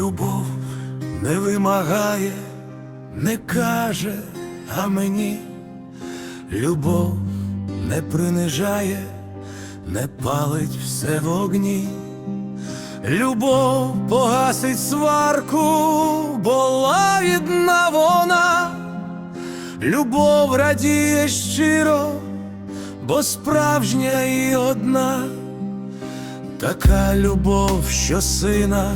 Любов не вимагає, не каже, а мені любов не принижає, не палить все в огні. Любов погасить сварку, бо лагідна вона, любов радіє щиро, бо справжня і одна. Така любов, що сина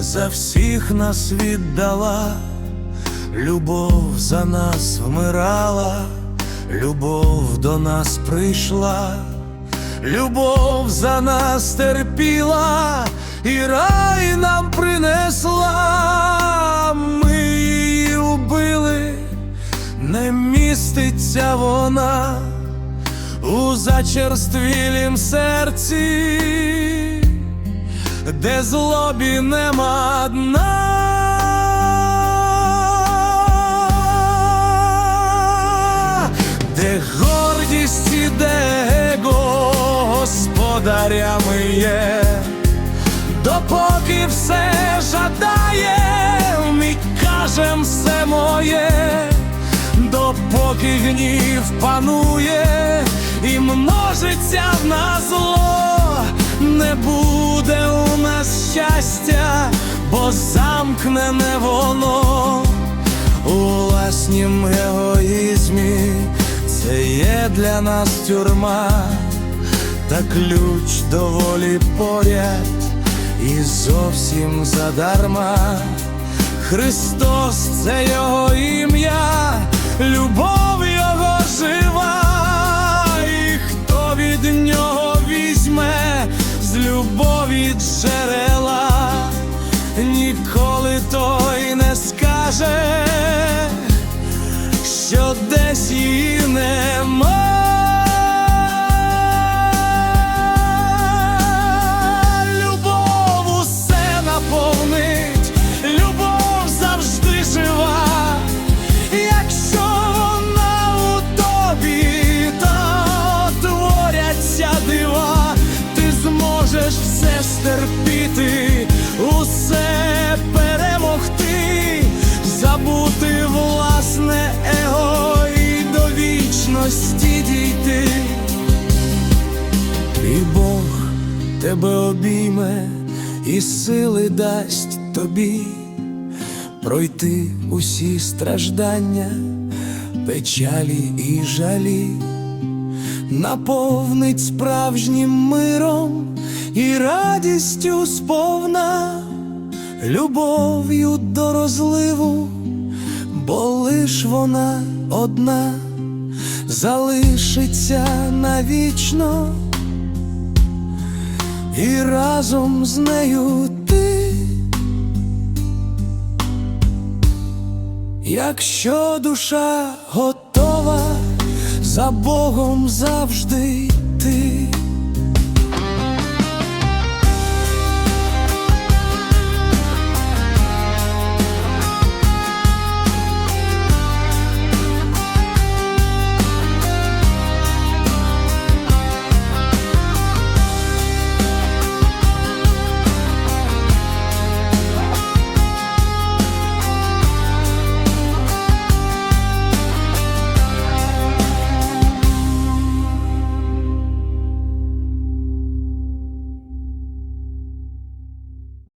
за всіх нас віддала, любов за нас вмирала, любов до нас прийшла, любов за нас терпіла і рай нам принесла, ми її убили, не міститься вона у зачерствілім серці, де злобі нема дна, де гордість і де его господарями є, допоки все жадає, ми кажем все моє. Допоки гнів панує і множиться в нас зло, бо замкнене воно у власнім егоїзмі, це є для нас тюрма, та ключ до волі поряд і зовсім задарма. Христос це його ім'я, любов його жива, і хто від нього візьме з любові джерела, той не скаже, що десь її вічності дійти. І Бог тебе обійме і сили дасть тобі пройти усі страждання, печалі і жалі, наповнить справжнім миром і радістю сповна, любов'ю до розливу, бо лиш вона одна залишиться навічно. І разом з нею ти, якщо душа готова за Богом завжди